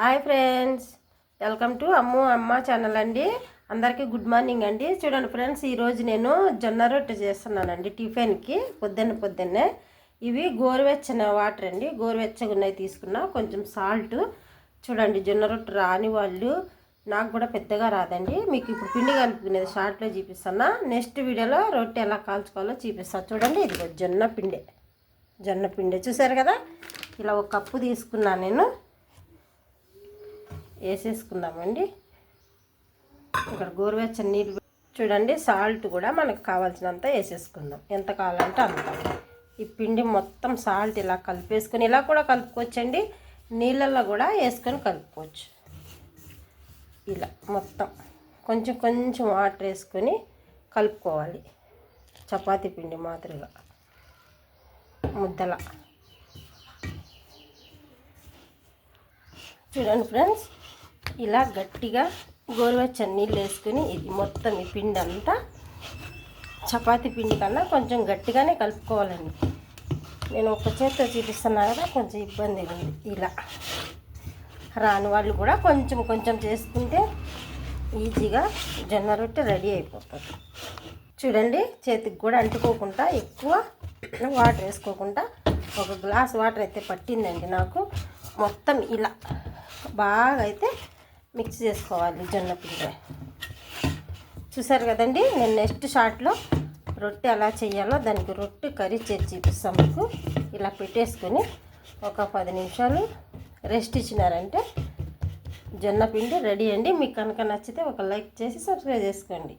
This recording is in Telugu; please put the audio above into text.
Hi friends. Welcome to Ammu Amma channel అండి. అందరికీ గుడ్ మార్నింగ్ అండి. చూడండి ఫ్రెండ్స్ ఈరోజు నేను జొన్న రొట్టె చేస్తున్నానండి టిఫిన్కి పొద్దున్న పొద్దున్నే. ఇవి గోరువెచ్చని వాటర్ అండి. గోరువెచ్చగా ఉన్నాయి తీసుకున్నా కొంచెం సాల్ట్ చూడండి జొన్న రొట్టె రాని వాళ్ళు. నాకు కూడా పెద్దగా రాదండి. మీకు ఇప్పుడు పిండి కలుపుకునేది షార్ట్లో చూపిస్తున్నా. నెక్స్ట్ వీడియోలో రొట్టె ఎలా కాల్చుకోవాలో చూపిస్తాను చూడండి ఇది జొన్న పిండి. జొన్న పిండి చూసారు కదా? ఇలా ఒక కప్పు తీసుకున్నాను నేను. వేసేసుకుందామండి. ఇక్కడ గోరువెచ్చని నీళ్ళు చూడండి సాల్ట్ కూడా మనకు కావాల్సినంత వేసేసుకుందాం. ఎంత కావాలంటే అంత. ఈ పిండి మొత్తం సాల్ట్ ఇలా కలిపేసుకొని ఇలా కూడా కలుపుకోవచ్చండి. నీళ్ళల్లో కూడా వేసుకొని కలుపుకోవచ్చు. ఇలా మొత్తం కొంచెం కొంచెం వాటర్ వేసుకొని కలుపుకోవాలి. చపాతీ పిండి మాదిరిగా. ముద్దల. చూడండి ఫ్రెండ్స్ ఇలా గట్టిగా గోరువెచ్చని నీళ్ళు వేసుకుని ఇది మొత్తం ఈ పిండి అంతా చపాతీ పిండి కన్నా కొంచెం గట్టిగానే కలుపుకోవాలండి. నేను ఒక చేతితో చూపిస్తున్నా కదా కొంచెం ఇబ్బంది ఉంది. ఇలా రాని వాళ్ళు కూడా కొంచెం కొంచెం చేసుకుంటే ఈజీగా జొన్న రొట్టె రెడీ అయిపోతుంది. చూడండి చేతికి కూడా అంటుకోకుండా ఎక్కువ వాటర్ వేసుకోకుండా ఒక గ్లాస్ వాటర్ అయితే పట్టిందండి నాకు. మొత్తం ఇలా బాగా అయితే మిక్స్ చేసుకోవాలి జొన్న పిండి. చూసారు కదండి నేను నెక్స్ట్ షార్ట్లో రొట్టె ఎలా చేయాలో దానికి రొట్టె కర్రీ చేసి చూపిస్తాం మీకు. ఇలా పెట్టేసుకొని ఒక పది నిమిషాలు రెస్ట్ ఇచ్చినారంటే జొన్న పిండి రెడీ అండి. మీకు కనుక నచ్చితే ఒక లైక్ చేసి సబ్స్క్రైబ్ చేసుకోండి.